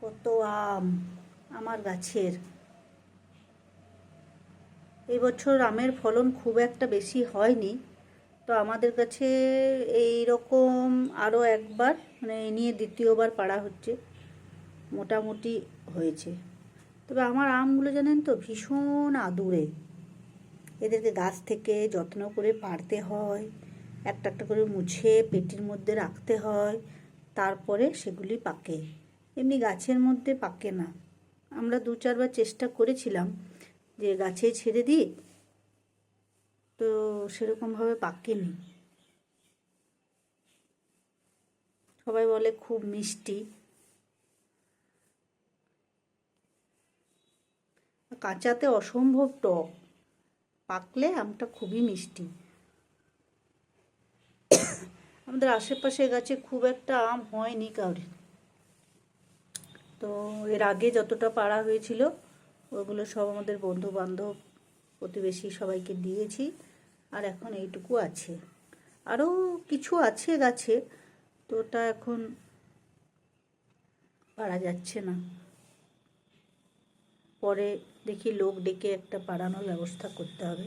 কত আম আমার গাছের। এই বছর আমের ফলন খুব একটা বেশি হয়নি। তো আমাদের কাছে এই রকম আরও একবার মানে নিয়ে দ্বিতীয়বার পাড়া হচ্ছে, মোটামুটি হয়েছে। তবে আমার আমগুলো জানেন তো, ভীষণ আদুরে। এদেরকে গাছ থেকে যত্ন করে পাড়তে হয়, একটা একটা করে মুছে পেটির মধ্যে রাখতে হয়, তারপরে সেগুলি পাকে। এমনি গাছের মধ্যে পাকে না। আমরা দু চারবার চেষ্টা করেছিলাম যে গাছে ছেড়ে দিই, তো সেরকমভাবে পাকেনি। সবাই বলে খুব মিষ্টি। কাঁচাতে অসম্ভব টক, পাকলে আমটা খুবই মিষ্টি। আমাদের আশেপাশে গাছে খুব একটা আম হয়নি কাউরি তো এর আগে যতটা পাড়া হয়েছিল, ওগুলো সব আমাদের বন্ধু বান্ধব প্রতিবেশী সবাইকে দিয়েছি, আর এখন এইটুকু আছে। আরও কিছু আছে গাছে, তো ওটা এখন পারা যাচ্ছে না। পরে দেখি লোক ডেকে একটা পাড়ানোর ব্যবস্থা করতে হবে।